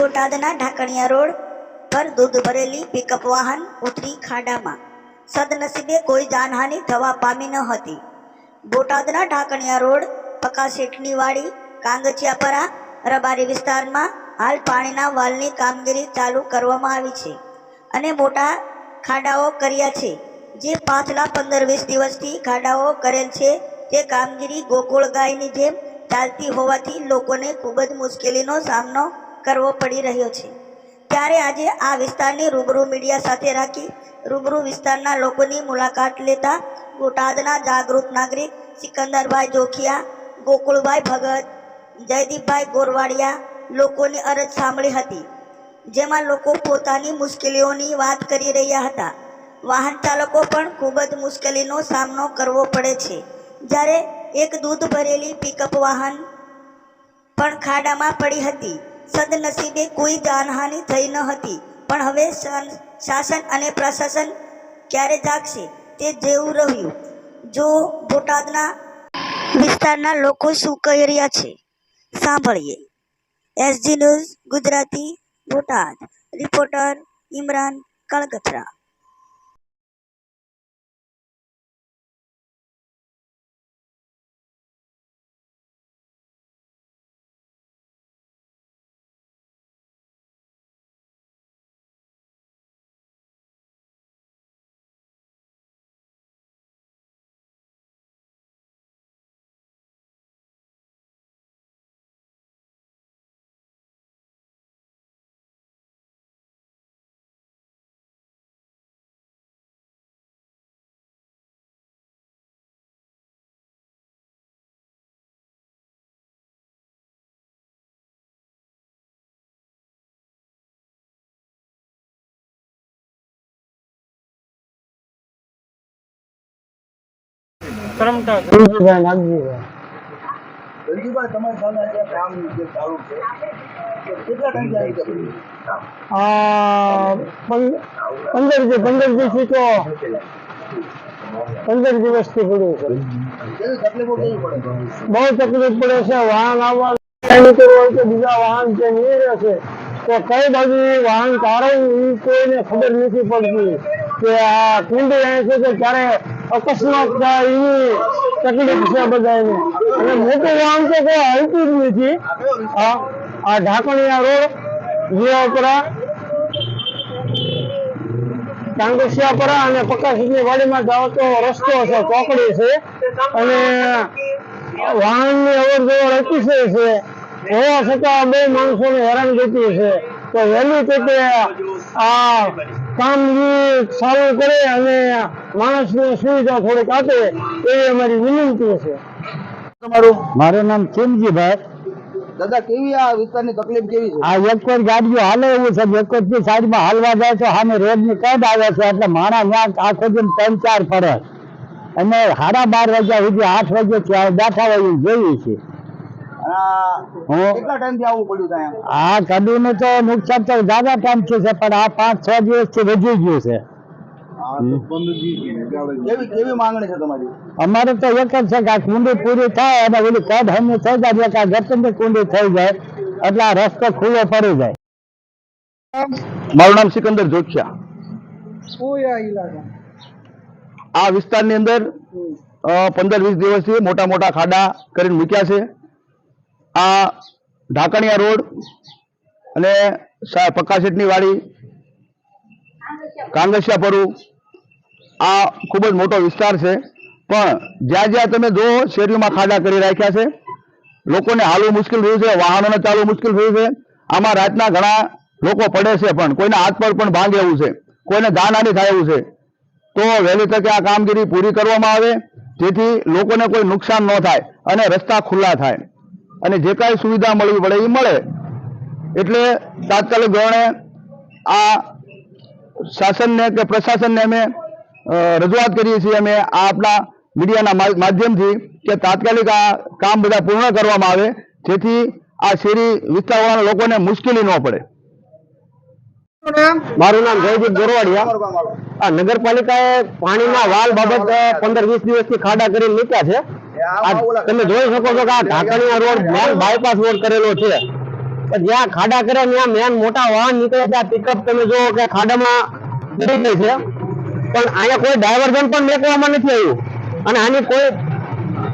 બોટાદના ઢાંકણિયા રોડ પર દૂધ ભરેલી પિકઅપ વાહન ઉતરી ખાડામાં. સદનસીબે કોઈ જાનહાનિ થવા પામી ન હતી. બોટાદના ઢાંકણિયા રોડ, પકાશેઠની વાડી, કાંગચિયાપરા, રબારી વિસ્તારમાં હાલ પાણીના વાલની કામગીરી ચાલુ કરવામાં આવી છે અને મોટા ખાડાઓ કર્યા છે. જે પાછલા પંદર વીસ દિવસથી ખાડાઓ કરેલ છે તે કામગીરી ગોકુળ ગાયની જેમ ચાલતી હોવાથી લોકોને ખૂબ જ મુશ્કેલીનો સામનો કરવો પડી રહ્યો છે. ત્યારે આજે આ વિસ્તારની રૂબરૂ મીડિયા સાથે રાખી રૂબરૂ વિસ્તારના લોકોની મુલાકાત લેતા બોટાદના જાગૃત નાગરિક સિકંદરભાઈ જોખિયા, ગોકુળભાઈ ભગત, જયદીપભાઈ ગોરવાડિયા લોકોની અરજ સાંભળી હતી, જેમાં લોકો પોતાની મુશ્કેલીઓની વાત કરી રહ્યા હતા. વાહન ચાલકો પણ ખૂબ જ મુશ્કેલીનો સામનો કરવો પડે છે. જ્યારે એક દૂધ ભરેલી પિકઅપ વાહન પણ ખાડામાં પડી હતી. સદનસીબે કોઈ જાનહાનિ થઈ ન હતી. પણ હવે શાસન અને પ્રશાસન ક્યારે જાગશે તે જેવું રહ્યું. જો બોટાદના વિસ્તારના લોકો શું કહી રહ્યા છે? સાંભળીએ. SG news, Gujarati Botad. Reporter Imran Kalgathara. Karamta Nagjibhai તમારી સામે જે કામ જે ચાલુ છે તે પંદરથી પંદર દિવસથી તો પંદર દિવસથી પડ્યું છે. બહુ તકલીફ પડે છે. વાહન આવવા હોય તો બીજા વાહન જે નીકળે છે તો કઈ બાજુ વાહન તારવવું એ કોઈને ખબર નથી પડતી કે આ કુંડી આવે છે કે ક્યારે અકસ્માત થાય તકલીફ છે બધાને અને મોટું વાહન તો કોઈ હાલતું જ નથી. આ ઢાંકણીયા રોડ જીવાપરા ટાંગસિયાપરા અને પકાશની વાડીમાં જાઓ તો રસ્તો છે ચોકડી છે. અને વાહનની અવર જવર અતિશય છે. હોવા છતાં બે માણસોને હેરાનગતિ છે. તો વહેલી તકે આ કામગીરી સારું કરે અને માણસને સુવિધા થોડીક આપે એવી અમારી વિનંતી છે. તમારું? મારું નામ ચેમજીભાઈ. દાદા કેવી આ વિસ્તારની તકલીફ કેવી છે? આ એક ગાડીઓ હાલે એવું છે એક સાઈડમાં હાલવા જાય છે સામે રોડની કદ આવે છે એટલે માણસ ત્યાં આખો દિન ત્રણ ચાર ફરે. અને સાડા બાર વાગ્યા સુધી આઠ વાગે ત્યાં બેઠા હોય જોઈએ છે કેટલા આવવું પડ્યું ત્યાં? આ કદુનું તો નુકસાન તો જ્યાદા ટાઈમ થયું છે પણ આ પાંચ છ દિવસથી વધી ગયું છે. કેવી કેવી માંગણી છે તમારી? અમારે તો એક જ છે કે આ કુંડી પૂરી થાય અને ઓલી કદ હમી થઈ જાય એટલે આ કુંડી થઈ જાય એટલે આ રસ્તો ખુલ્લો પડી જાય. મારું નામ સિકંદર જોશિયા આ વિસ્તારની અંદર પંદર વીસ દિવસથી મોટા મોટા ખાડા કરીને મૂક્યા છે. આ ઢાકણિયા રોડ અને પક્કાશેઠની વાડી કાંગસિયાપરું આ ખૂબ જ મોટો વિસ્તાર છે. પણ જ્યાં જ્યાં તમે જો શેરીઓમાં ખાડા કરી રાખ્યા છે. લોકોને હાલવું મુશ્કેલ થયું છે, વાહનોને ચાલવું મુશ્કેલ થયું છે. આમાં રાતના ઘણા લોકો પડે છે પણ કોઈના હાથ પર પણ ભાંગે એવું છે, કોઈને જાનહાની થાય એવું છે. તો વહેલી તકે આ કામગીરી પૂરી કરવામાં આવે, જેથી લોકોને કોઈ નુકસાન ન થાય અને રસ્તા ખુલ્લા થાય. અને જે કાંઈ સુવિધા મળવી પડે એ મળે. એટલે તાત્કાલિક ધોરણે આ શાસનને કે પ્રશાસનને અમે રજૂઆત કરીએ છીએ. અમે આ આપણા મીડિયાના માધ્યમથી કે તાત્કાલિક આ કામ બધા પૂર્ણ કરવામાં આવે, જેથી આ શેરી વિસ્તારવાળા લોકોને મુશ્કેલી ન પડે. મારું નામ? જયદીપ ગોરવાડિયા. આ નગરપાલિકાએ પાણીના વાલ બાબત પંદર વીસ દિવસથી ખાડા કરીને મૂક્યા છે. તમે જોઈ શકો છો કે આ Dhakaniya road main bypass road કરેલો છે. જ્યાં ખાડા કરે ત્યાં મેન મોટા વાહન નીકળે ત્યાં પિકઅપ તમે જુઓ કે ખાડામાં પડી ગઈ છે. પણ અહીંયા કોઈ ડાયવર્ઝન પણ મેકવામાં નથી આવ્યું. અને આની કોઈ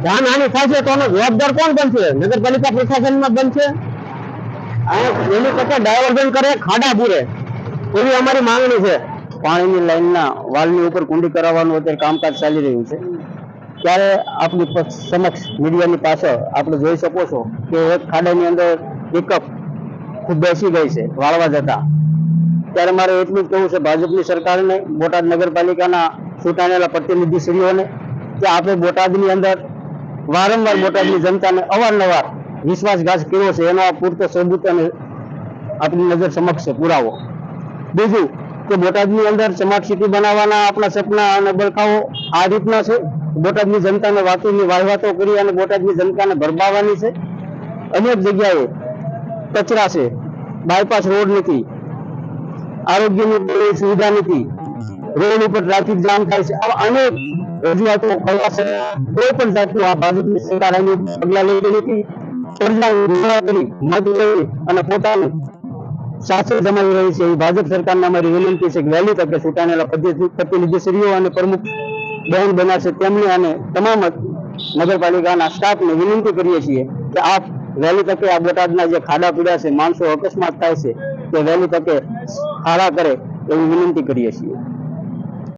જાનહાની થશે તો આનો જવાબદાર કોણ બનશે? નગરપાલિકા પ્રશાસનમાં બનશે? એની કરતા ડાયવર્ઝન કરે ખાડા પૂરે એવી અમારી માંગણી છે. પાણીની લાઈનના વાલની ઉપર કુંડી કરાવવાનું અત્યારે કામકાજ ચાલી રહ્યું છે. ત્યારે આપની સમક્ષ મીડિયાની પાછળ આપણે જોઈ શકો છો કે એક ખાડાની અંદર પિકઅપ ખૂબ બેસી ગઈ છે, વાળવા જતા. ત્યારે મારે એટલું જ કહેવું છે, ભાજપની સરકારને, બોટાદ નગરપાલિકાના ચૂંટાયેલા પ્રતિનિધિશ્રીઓને, કે આપણે બોટાદની અંદર વારંવાર બોટાદની જનતાને અવારનવાર વિશ્વાસઘાત કર્યો છે, એનો પૂરતો સબૂત અને આપણી નજર સમક્ષ પુરાવો. બીજું કે બોટાદની અંદર સ્માર્ટ સિટી બનાવવાના આપણા સપના અને બળખાઓ આ રીતના છે. બોટાદની જનતાને વાતોની વાહવાતો કરી અને બોટાદની જનતાને ભરબાવવાની છે. અનેક જગ્યાએ કચરા છે. બાયપાસ રોડ નથી. આરોગ્યની સુવિધા નથી. રોડ ઉપર ટ્રાફિક જામ થાય છે. આવા અનેક રજૂઆતો કરવા છતાં કોઈ પણ જાતનું આ ભાજપની સરકાર પગલાં લેતી નથી. પ્રજા અને પોતાનું શાસન જમાવી રહી છે. એ ભાજપ સરકારને અમારી વિનંતી છે કે વહેલી તકે ચૂંટાયેલા પ્રતિનિધિશ્રીઓ અને પ્રમુખ બહેન બનાવશે તેમને અને તમામ નગરપાલિકાના સ્ટાફને વિનંતી કરીએ છીએ કે આપ વહેલી તકે આ બોટાદના જે ખાડા પીડા છે, માણસો અકસ્માત થાય છે, તે વહેલી તકે ખાડા કરે એવી વિનંતી કરીએ છીએ.